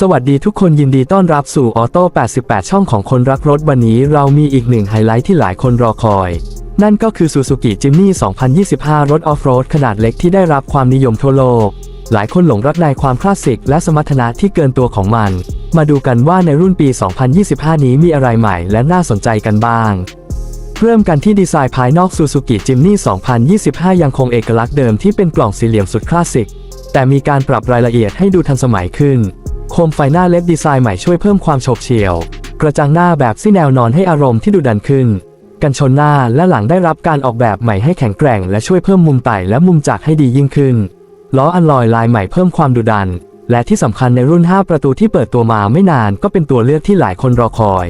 สวัสดีทุกคนยินดีต้อนรับสู่ออโต้ 88 ช่องของคนรักรถวันนี้เรามีอีกหนึ่งไฮไลท์ที่หลายคนรอคอย นั่นก็คือ Suzuki Jimny 2025 รถออฟโรดขนาดเล็กที่ได้รับความนิยมทั่วโลก หลายคนหลงรักในความคลาสสิกและสมรรถนะที่เกินตัวของมัน มาดูกันว่าในรุ่นปี 2025 นี้มีอะไรใหม่และน่าสนใจกันบ้างเริ่มกันที่ดีไซน์ภายนอก Suzuki Jimny 2025 ยังคงเอกลักษณ์เดิมที่เป็นกล่องสี่เหลี่ยมสุดคลาสสิก แต่มีการปรับรายละเอียดให้ดูทันสมัยขึ้น คมไฟหน้าเล็บดีไซน์ใหม่ช่วยเพิ่มความโฉบเฉี่ยว กระจังหน้าแบบซี่แนวนอนให้อารมณ์ที่ดุดันขึ้น กันชนหน้าและหลังได้รับการออกแบบใหม่ให้แข็งแกร่ง และช่วยเพิ่มมุมไต่และมุมจักรให้ดียิ่งขึ้น ล้ออัลลอยลายใหม่เพิ่มความดุดัน และที่สำคัญในรุ่น 5 ประตูที่เปิดตัวมาไม่นานก็เป็นตัวเลือกที่หลายคนรอคอย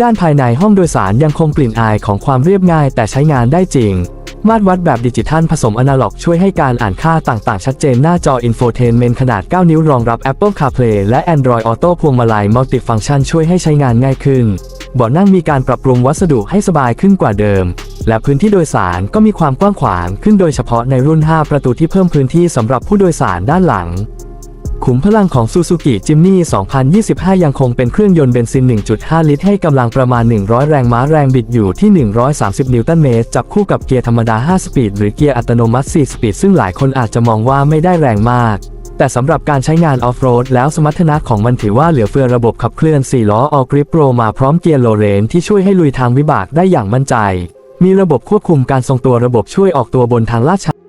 ด้านภายในห้องโดยสารยังคงกลิ่นอายของความเรียบง่ายแต่ใช้งานได้จริง มาตรวัดแบบดิจิทัลผสมอนาล็อกช่วยให้การอ่านค่าต่างๆ ชัดเจนหน้าจออินโฟเทนเมนต์ขนาด 9 นิ้วรองรับ Apple CarPlay และ Android Auto พวงมาลัยมัลติฟังชันช่วยให้ใช้งานง่ายขึ้นเบาะนั่งมีการปรับปรุงวัสดุให้สบายขึ้นกว่าเดิม และพื้นที่โดยสารก็มีความกว้างขวางขึ้นโดยเฉพาะในรุ่น 5 ประตูที่เพิ่มพื้นที่สำหรับผู้โดยสารด้านหลัง ขุมพลังของ Suzuki Jimny 2025 ยังคงเป็นเครื่องยนต์เบนซิน 1.5 ลิตร ให้กำลังประมาณ 100 แรงม้าแรงบิดอยู่ที่ 130 นิวตันเมตร จับคู่กับเกียร์ธรรมดา 5 สปีด หรือเกียร์อัตโนมัติ 4 สปีด ซึ่งหลายคนอาจจะมองว่าไม่ได้แรงมาก แต่สำหรับการใช้งานออฟโรดแล้วสมรรถนะของมันถือว่าเหลือเฟือระบบขับเคลื่อน 4 ล้อ All Grip Pro มาพร้อมเกียร์โลเรนที่ช่วยให้ลุยทางวิบากได้อย่างมั่นใจ มีระบบควบคุมการทรงตัวระบบช่วยออกตัวบนทางลาดชัน